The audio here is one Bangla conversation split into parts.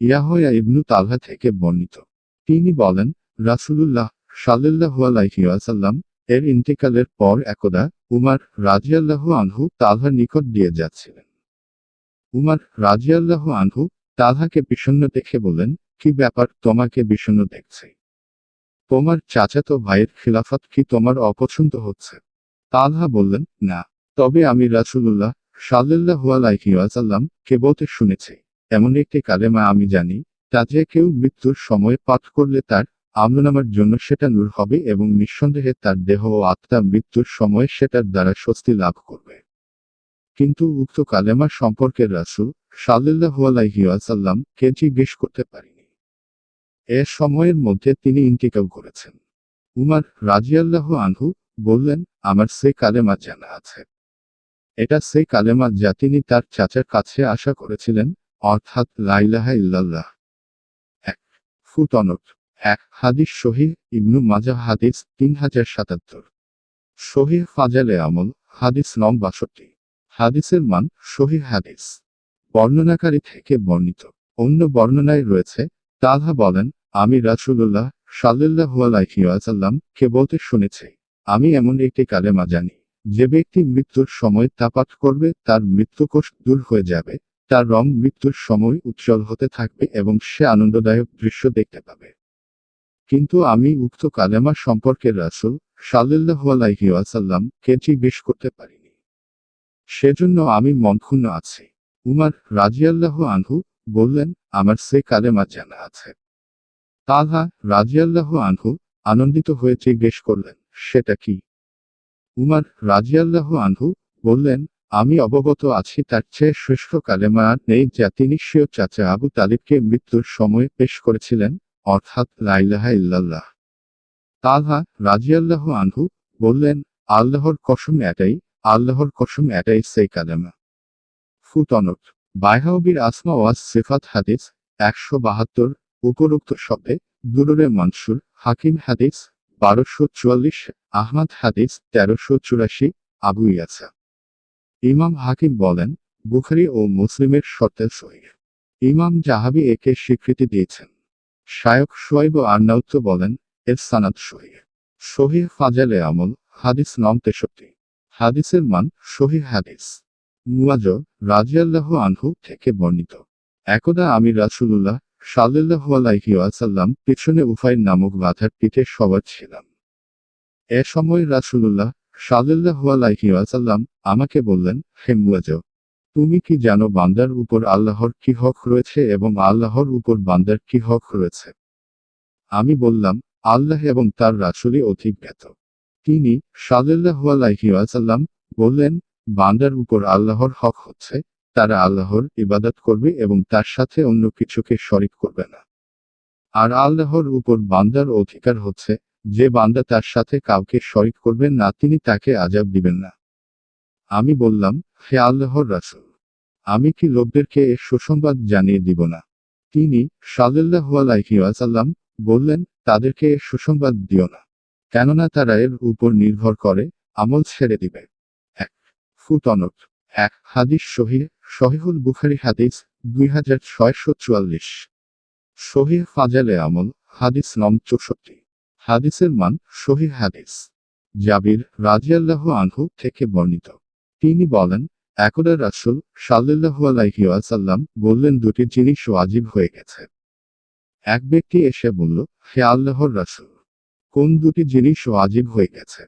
ইয়াহয়া ইবনু তালহা থেকে বর্ণিত। তিনি বলেন, রাসূলুল্লাহ সাল্লাল্লাহু আলাইহি ওয়াসাল্লাম এর ইন্তেকালের পর একদা উমার রাজিয়াল্লাহু আনহু তালহার নিকট দিয়ে যাচ্ছিলেন। উমার রাজিয়াল্লাহু আনহু তালহাকে বিষণ্ণ দেখে বললেন কি ব্যাপার, তোমাকে বিষণ্ণ দেখছে? তোমার চাচাতো ভাইয়ের খিলাফত কি তোমার অপছন্দ হচ্ছে? তালহা বললেন, না, তবে আমি রাসূলুল্লাহ সাল্লাল্লাহু আলাইহি ওয়াসাল্লাম কে বলতে শুনেছি। এমন একটি কালেমা আমি জানি, তা যে কেউ মৃত্যুর সময় পাঠ করলে তার আমলনামার জন্য সেটা নূর হবে এবং নিঃসন্দেহে তার দেহ ও আত্মা মৃত্যুর সময় সেটার দ্বারা স্বস্তি লাভ করবে। কিন্তু উক্ত কালেমা সম্পর্কে আলাইহি ওয়াসাল্লাম কে জিজ্ঞেস করতে পারিনি। এ সময়ের মধ্যে তিনি ইন্তিকাল করেছেন। উমার রাজিয়াল্লাহ আনহু বললেন, আমার সে কালেমা জানা আছে। এটা সেই কালেমা যা তিনি তার চাচার কাছে আশা করেছিলেন অর্থাৎ লাইলাহা ইল্লাল্লাহ। এক ফুটনট এক হাদিস শহীদ ইবনু মাজা হাদিস তিন হাজার সাতাত্তর। শহীদ ফাজালে আমল, হাদিস নং বাষট্টি। হাদিসের মান শহীদ হাদিস। বর্ণনাকারী থেকে বর্ণিত। অন্য বর্ণনায় রয়েছে তাহা বলেন, আমি রাসূলুল্লাহ সাল্লাল্লাহু আলাইহি ওয়াসাল্লাম কে বলতে শুনেছি, আমি এমন একটি কালেমা জানি, যে ব্যক্তি মৃত্যুর সময় তা পাঠ করবে, তার মৃত্যুকোষ দূর হয়ে যাবে তার রং মৃত্যুর সময় উজ্জ্বল হতে থাকবে এবং সে আনন্দদায়ক দৃশ্য দেখতে পাবে। কিন্তু আমি উক্ত কালেমা সম্পর্কে রাসূল সাল্লাল্লাহু আলাইহি ওয়াসাল্লাম কে জিজ্ঞেস করতে পারিনি। সেজন্য আমি মনক্ষুণ্ণ আছি। উমার রাজিয়াল্লাহু আনহু বললেন, আমার সে কালেমা জানা আছে। তালহা রাজিয়াল্লাহু আনহু আনন্দিত হয়ে জিজ্ঞেস করলেন, সেটা কি? উমার রাজিয়াল্লাহু আনহু বললেন আমি অবগত আছি তার চেয়ে শ্রেষ্ঠ কালেমা নেই যা তিনি স্বীয় চাচা আবু তালিবকে মৃত্যুর সময়ে পেশ করেছিলেন, অর্থাৎ লাইলাহা ইল্লাল্লাহ। তালহা রাজিয়াল্লাহু আনহু বললেন, আল্লাহর কসম এটাই, আল্লাহর কসম এটাই সেই কালেমা। ফুটনট, বাইহাউবির আসমা ওয়াজ সিফাত হাদিস, একশো বাহাত্তর, উপরোক্ত শব্দে, দুরুরে মনসুর, হাকিম হাদিস, বারোশো চুয়াল্লিশ, আহমদ হাদিস, তেরোশো চুরাশি, আবু ইয়াসা। ইমাম হাকিম বলেন, বুখারি ও মুসলিমের শর্তে সহিহ। ইমাম জাহাবি একে স্বীকৃতি দিয়েছেন। শায়ক সোয়াইব আর্নাউত্ত বলেন, এর সানাদ সহিহ। সহিহ ফাজালে আমল, হাদিস নম তেষট্টি। হাদিসের মান সহিহ হাদিস। মুয়াজ রাজিয়াল্লাহ আনহু থেকে বর্ণিত। একদা আমি রাসূলুল্লাহ সাল্লাল্লাহু আলাইহি ওয়াসাল্লাম পিছনে উফাইর নামক বাধার পিঠে সবার ছিলাম। এ সময় রাসূলুল্লাহ আলাইহি আমাকে বললেন, হে মুয়াজ তুমি কি জানো বান্দার উপর আল্লাহর কি হক রয়েছে এবং আল্লাহর উপর বান্দার কি হক রয়েছে? আমি বললাম, আল্লাহ এবং তার রাসূলই অধিক জ্ঞাত। তিনি সাল্লাল্লাহু আলাইহিয়াসাল্লাম বললেন, বান্দার উপর আল্লাহর হক হচ্ছে, তারা আল্লাহর ইবাদত করবে এবং তার সাথে অন্য কিছুকে শরিক করবে না। আর আল্লাহর উপর বান্দার অধিকার হচ্ছে যে বান্দা তার সাথে কাউকে শরিক করবেন না, তিনি তাকে আজাব দিবেন না। আমি বললাম, হে আল্লাহর রাসুল, আমি কি লোকদেরকে এ সুসংবাদ জানিয়ে দিব না? তিনি আলাইহি বললেন, তাদেরকে এ সুসংবাদ দিও না। কেননা তারা এর উপর নির্ভর করে, আমল ছেড়ে দিবে। এক ফুটনট এক, হাদিস শহীদ শহীহুল বুখারি হাদিস দুই হাজার ছয়শো চুয়াল্লিশ। শহীহ ফাজালে আমল, হাদিস নম চৌষট্টি। হাদিসের মান শহীহ হাদিস। জাবির রাজিয়াল্লাহু আনহু থেকে বর্ণিত। তিনি বলেন, একদা রাসূল সাল্লাল্লাহু আলাইহি ওয়াসাল্লাম বললেন দুটি জিনিস ওয়াজিব হয়ে গেছে। এক ব্যক্তি এসে বলল, হে আল্লাহর রাসূল, কোন দুটি জিনিস ওয়াজিব হয়ে গেছে?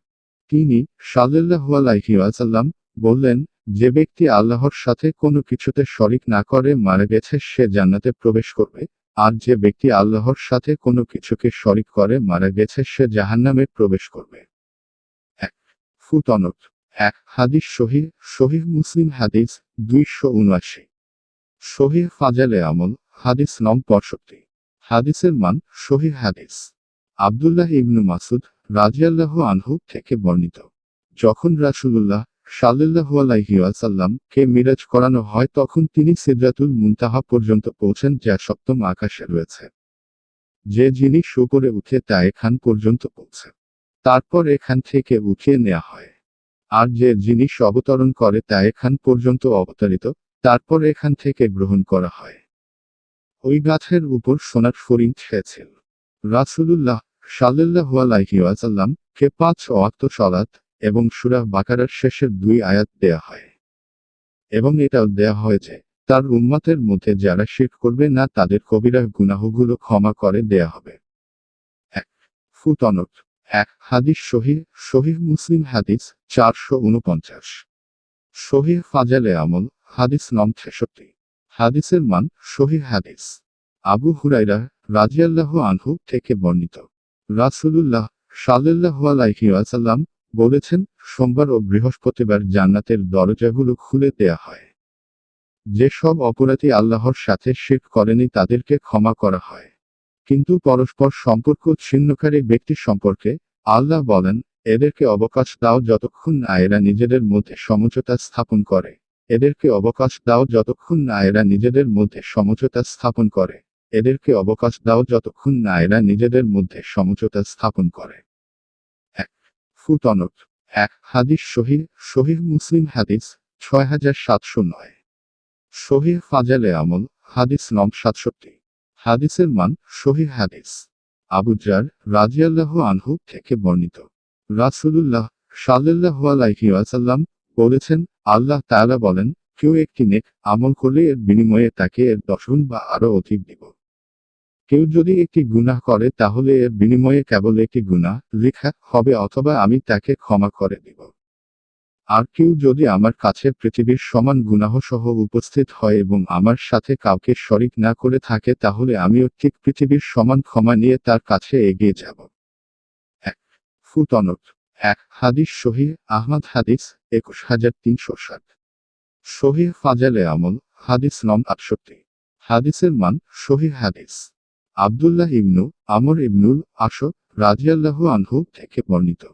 তিনি সাল্লাল্লাহু আলাইহি ওয়াসাল্লাম বললেন, যে ব্যক্তি আল্লাহর সাথে কোনো কিছুতে শরিক না করে মারা গেছে, সে জান্নাতে প্রবেশ করবে আর যে ব্যক্তি আল্লাহর সাথে কোনো কিছুকে শরিক করে মারা গেছে, সে জাহান্নামে প্রবেশ করবে। এক ফুটনট এক, হাদিস শহীদ শহীদ মুসলিম হাদিস দুইশো উনআশি। শহীদ ফাজালে আমল, হাদিস নম পঁয়ষট্টি। হাদিসের মান শহীদ হাদিস। আবদুল্লাহ ইবনু মাসুদ রাজিয়াল্লাহু আনহু থেকে বর্ণিত। যখন রাসূলুল্লাহ ওয়াসাল্লাম কে মিরাজ করানো হয় তখন তিনি সিদরাতুল মুনতাহা পর্যন্ত পৌঁছেন যা সপ্তম আকাশে রয়েছে। যে জিনিস উপরে উঠে তা এখান পর্যন্ত পৌঁছে। তারপর এখান থেকে উঠিয়ে নেওয়া হয়। আর যে জিনিস অবতরণ করে তা এখান পর্যন্ত অবতারিত, তারপর এখান থেকে গ্রহণ করা হয়। ওই গাছের উপর সোনার ফরিং ছেয়েছিল রাসূলুল্লাহ সাল্লাল্লাহু আলাইহি কে পাঁচ ওয়াক্ত সলাত এবং সূরা বাকারার শেষের দুই আয়াত দেয়া হয়। এবং এটাও দেয়া হয়েছে তার উম্মতের মধ্যে যারা শিরক করবে না তাদের কবিরা গুনাহগুলো ক্ষমা করে দেয়া হবে। এক, ফুটনট। এক, হাদিস শহীদ শহীদ মুসলিম হাদিস চারশো উনপঞ্চাশ। শহীদ ফাজালে আমল, হাদিস নম ছেষট্টি। হাদিসের মান শহীদ হাদিস। আবু হুরাইরা রাজিয়াল্লাহ আনহু থেকে বর্ণিত। রাসূলুল্লাহ সাল্লাল্লাহু আলাইহি ওয়াসাল্লাম বলেছেন, সোমবার ও বৃহস্পতিবার জান্নাতের দরজাগুলো খুলে দেয়া হয়। যেসব অপরাধী আল্লাহর সাথে শিরক করেনি তাদেরকে ক্ষমা করা হয়। কিন্তু পরস্পর সম্পর্ক ছিন্নকারী ব্যক্তি সম্পর্কে আল্লাহ বলেন, এদেরকে অবকাশ দাও যতক্ষণ না এরা নিজেদের মধ্যে সমঝোতা স্থাপন করে। এদেরকে অবকাশ দাও যতক্ষণ না এরা নিজেদের মধ্যে সমঝোতা স্থাপন করে। এদেরকে অবকাশ দাও যতক্ষণ না এরা নিজেদের মধ্যে সমঝোতা স্থাপন করে। ফুটনট, এক হাদিস শহীদ শহীদ মুসলিম হাদিস, ছয় হাজার সাতশো নয়। শহীদ ফাজালে আমল, হাদিস নম সাতষট্টি। হাদিসের মান শহীদ হাদিস। আবুজার রাজিয়াল্লাহ আনহু থেকে বর্ণিত। রাসূলুল্লাহ সাল্লাল্লাহু আলাইহি বলেছেন, আল্লাহ তাআলা বলেন, কেউ একটি নেক আমল করলে এর বিনিময়ে তাকে এর দশগুণ বা আরও অধিক দিব। কেউ যদি একটি গুনাহ করে, তাহলে এর বিনিময়ে কেবল একটি গুনাহ লেখা হবে অথবা আমি তাকে ক্ষমা করে দিব। আর কেউ যদি আমার কাছে পৃথিবীর সমান গুনাহ সহ উপস্থিত হয় এবং আমার সাথে কাউকে শরিক না করে থাকে, তাহলে আমিও ঠিক পৃথিবীর সমান ক্ষমা নিয়ে তার কাছে এগিয়ে যাব। এক, ফুটনট। এক, হাদিস শহীদ আহমদ হাদিস, একুশ হাজার তিনশো ষাট। শহীদ ফাজালে আমল, হাদিস নম আটষট্টি। হাদিসের মান শহীদ হাদিস। আবদুল্লাহ ইবনু, আমর ইবনুল আশো রাজিয়াল্লাহ আনহু থেকে বর্ণিত।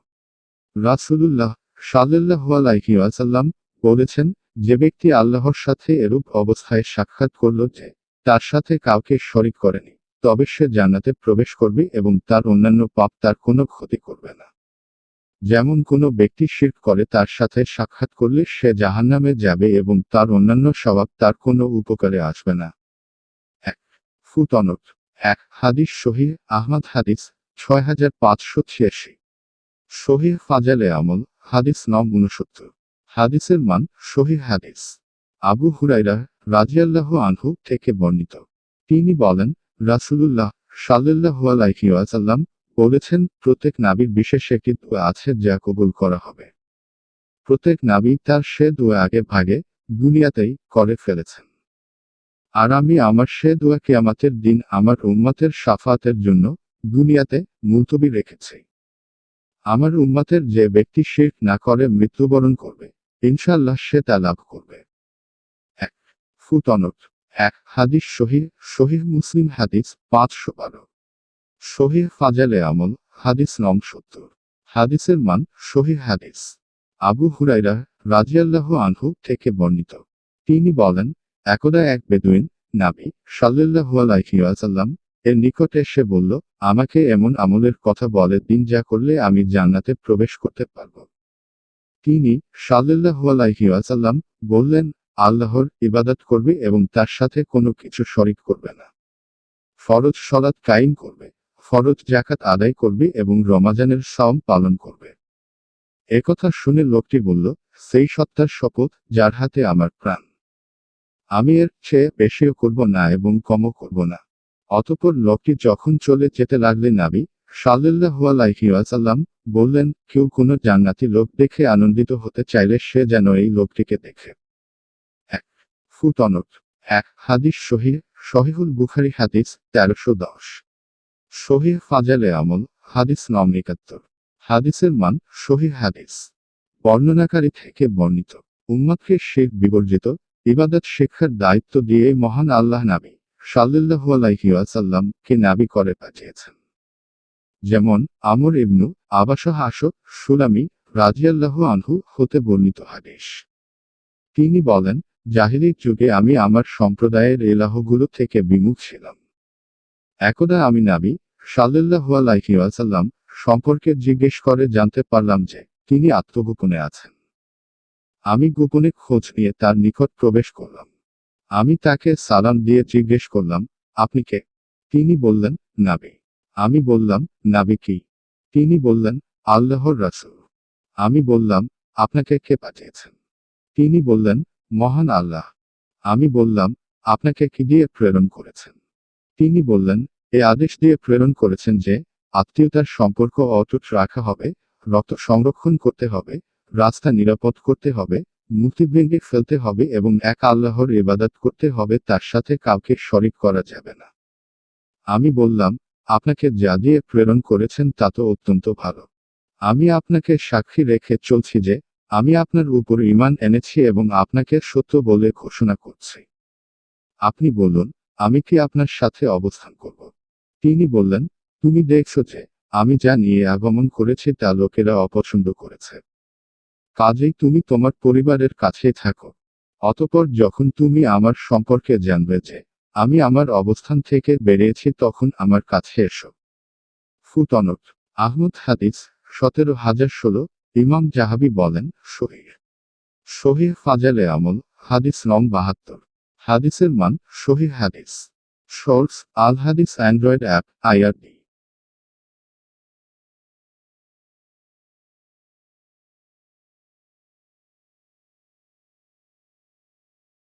রাসূলুল্লাহ সাল্লাল্লাহু আলাইহি ওয়াসাল্লাম বলেছেন, যে ব্যক্তি আল্লাহর সাথে এরূপ অবস্থায় সাক্ষাৎ করল যে, তার সাথে কাউকে শরিক করেনি, তবে সে জান্নাতে প্রবেশ করবে এবং তার অন্যান্য পাপ তার কোনো ক্ষতি করবে না। যেমন কোনো ব্যক্তি শির করে তার সাথে সাক্ষাৎ করলে সে জাহান্নামে যাবে এবং তার অন্যান্য স্বভাব তার কোনো উপকারে আসবে না। এক, ফুটনট। এক হাদিস শহীদ আহমদ হাদিস ছয় হাজার পাঁচশো ছিয়াশি। শহীদ ফাজালে আমল, হাদিস নম উনসত্তর হাদিসের মান শহীদ হাদিস। আবু হুরাইরা রাজিয়াল্লাহ আনহু থেকে বর্ণিত। তিনি বলেন, রাসূলুল্লাহ সাল্লাল্লাহু আলাইহি ওয়াসাল্লাম বলেছেন, প্রত্যেক নাবির বিশেষ একটি দোয়া আছে যা কবুল করা হবে। প্রত্যেক নাবি তার সে দোয়া আগে ভাগে দুনিয়াতেই করে ফেলেছেন। আর আমি আমার সে দোয়া কিয়ামাতের দিন আমার উম্মাতের সাফাতের জন্য দুনিয়াতে মুলতবি রেখেছি। আমার উম্মাতের যে ব্যক্তি শিরক না করে মৃত্যুবরণ করবে ইনশাল্লাহ সে তা লাভ করবে। এক, ফুটনট। এক, হাদিস শহীদ শহীদ মুসলিম হাদিস পাঁচশো বারো। শহীদ ফাজালে আমল, হাদিস নম সত্তর। হাদিসের মান শহীদ হাদিস। আবু হুরাইরা রাজিয়াল্লাহ আনহু থেকে বর্ণিত। তিনি বলেন একদা এক বেদুইন নাবি সাল্লাল্লাহু আলাইহি ওয়াসাল্লাম এর নিকট এসে বলল, আমাকে এমন আমলের কথা বলে দিন যা করলে আমি জান্নাতে প্রবেশ করতে পারব। তিনি সাল্লাল্লাহু আলাইহি ওয়াসাল্লাম বললেন, আল্লাহর ইবাদত করবে এবং তার সাথে কোনো কিছু শরিক করবে না। ফরজ সলাৎ কায়েম করবে, ফরজ জাকাত আদায় করবে এবং রমাজানের সাওম পালন করবে। একথা শুনে লোকটি বলল, সেই সত্তার শপথ যার হাতে আমার প্রাণ। আমি এর চেয়ে বেশিও করব না এবং কমও করব না। অতপর লোকটি যখন চলে যেতে লাগলে নাবি ওয়াসাল্লাম বললেন, কেউ কোনো জান্নাতি লোক দেখে আনন্দিত হতে চাইলে সে যেন এই লোকটিকে দেখে। এক ফুটনট এক হাদিস শহীদ শহীহুল বুখারি হাদিস তেরোশো দশ। শহীদ ফাজালে আমল, হাদিস নম একাত্তর। হাদিসের মান শহীদ হাদিস। বর্ণনাকারী থেকে বর্ণিত। উম্মাদকে শেখ বিবর্জিত ইবাদত শিক্ষার দায়িত্ব দিয়ে মহান আল্লাহ নাবী ওয়াসাল্লাম কে নাবি করে পাঠিয়েছেন। যেমন আমর ইবনু আবাসহ হাসো সুলামি রাজিয়াল্লাহু আনহু হতে বর্ণিত হাদিস। তিনি বলেন, জাহিলির যুগে আমি আমার সম্প্রদায়ের এলাহগুলো থেকে বিমুখ ছিলাম। একদা আমি নাবি সাল্লাল্লাহু আলাইহি ওয়াসাল্লাম সম্পর্কে জিজ্ঞেস করে জানতে পারলাম যে তিনি আত্মগোপনে আছেন। আমি গোপনে খোঁজ নিয়ে তার নিকট প্রবেশ করলাম। আমি তাকে সালাম দিয়ে জিজ্ঞেস করলাম, আপনি কে? তিনি বললেন, নাবি। আমি বললাম, নাবি কি? তিনি বললেন, আল্লাহর রাসূল। আমি বললাম, আপনাকে কে পাঠিয়েছেন? তিনি বললেন, মহান আল্লাহ। আমি বললাম, আপনাকে কি দিয়ে প্রেরণ করেছেন? তিনি বললেন, এ আদেশ দিয়ে প্রেরণ করেছেন যে, আত্মীয়তার সম্পর্ক অটুট রাখা হবে, রক্ত সংরক্ষণ করতে হবে রাস্তা নিরাপদ করতে হবে, মূর্তি ভেঙে ফেলতে হবে এবং এক আল্লাহর ইবাদত করতে হবে, তার সাথে কাউকে শরিক করা যাবে না। আমি বললাম, আপনাকে যা দিয়ে প্রেরণ করেছেন তা তো অত্যন্ত ভালো। আমি আপনাকে সাক্ষী রেখে চলছি যে, আমি আপনার উপর ঈমান এনেছি এবং আপনাকে সত্য বলে ঘোষণা করছি। আপনি বলুন, আমি কি আপনার সাথে অবস্থান করব? তিনি বললেন, তুমি দেখছ যে, আমি যা নিয়ে আগমন করেছি তা লোকেরা অপছন্দ করেছে। কাজেই তুমি তোমার পরিবারের কাছেই থাকো। অতপর যখন তুমি আমার সম্পর্কে জানবে যে আমি আমার অবস্থান থেকে বেরিয়েছি, তখন আমার কাছে এসো। ফুটনট, আহমদ হাদিস, সতেরো হাজার ষোলো, ইমাম জাহাবি বলেন শহীদ শহীদ ফাজালে আমল, হাদিস নং বাহাত্তর। হাদিসের মান শহীদ হাদিস। শর্টস আল হাদিস অ্যান্ড্রয়েড অ্যাপ আইআরডি